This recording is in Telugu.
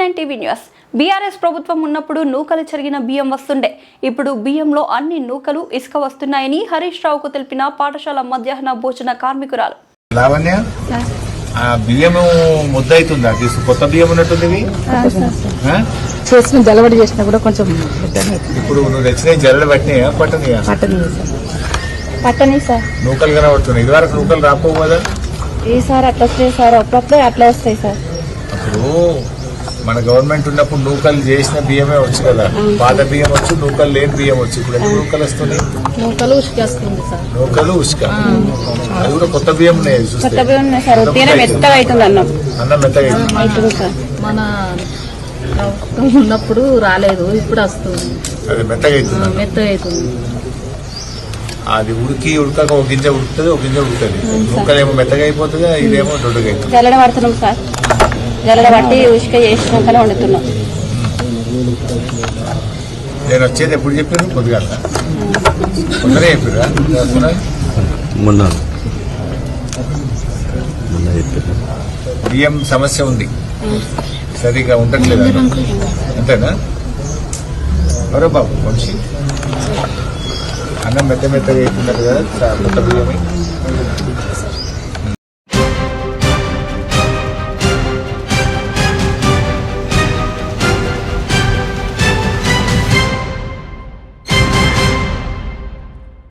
Nine TV news. బీఆర్ఎస్ ప్రభుత్వం ఉన్నప్పుడు నూకలు చెరిగిన బియ్యం వస్తుండే. ఇప్పుడు బియ్యంలో అన్ని నూకలు ఇసుక వస్తున్నాయని హరీష్ రావుకు తెలిపిన పాఠశాల మధ్యాహ్న భోజన కార్మికురాలు. లావణ్య ఆ బియ్యం ముద్ద అవుతుందా కొత్త బియ్యం ఉన్నట్టుంది? చేసిన జలబడి చేసినా కూడా కొంచెం. ఇప్పుడు నువ్వు తెచ్చిన జల్లెడ పట్టినాయా? పట్టనియా? పట్టని సార్. పట్టని సార్. నూకలు కనబడుతున్నాయి ఇదివరకు నూకలు రాకపోవు కదా? ఈసారి అట్లా వస్తాయి సార్. అప్పుడప్పుడే అట్లా వస్తాయి సార్. అప్పుడు మన గవర్నమెంట్ ఉన్నప్పుడు నూకలు చేసిన బియ్యమే వచ్చు కదా. పాత బియ్యం వచ్చు నూకలు లేని బియ్యం వచ్చు. ఇప్పుడు ఎన్ని నూకలు వస్తున్నాయి? నూకలు ఉసుకేస్తుంది సార్. నూకలు ఉసుక అది కూడా కొత్త బియ్యం కొత్త బియ్యం సార్. మెత్తగా అవుతుంది అన్నం. అన్నం మెత్తగా. అవుతుంది సార్. మన ఉన్నప్పుడు రాలేదు ఇప్పుడు వస్తుంది. అది మెత్తగా అవుతుంది. మెత్తగా అవుతుంది అది ఉడికి ఉడకక ఒక గింజ ఉడుకుతుంది ఒక గింజ ఉడుకుతుంది. నూకలేమో మెత్తగా అయిపోతుంది ఇదేమో దొడ్డుగా అవుతుంది సార్. జల్లడ పట్టి ఉసుక చేసినాకనే వండుతున్నాం. నేను వచ్చేది ఎప్పుడు చెప్పాను కొద్దిగా కొత్తనే చెప్పారా మొన్న? మొన్న. చెప్పారు బియ్యం సమస్య ఉంది. సరిగా ఉండట్లేదు అంతేనా? ఎవరో బాబు వంశీ అన్నం మెత్త మెత్తగా అవుతున్నారు కదా చా- కొత్త బియ్యం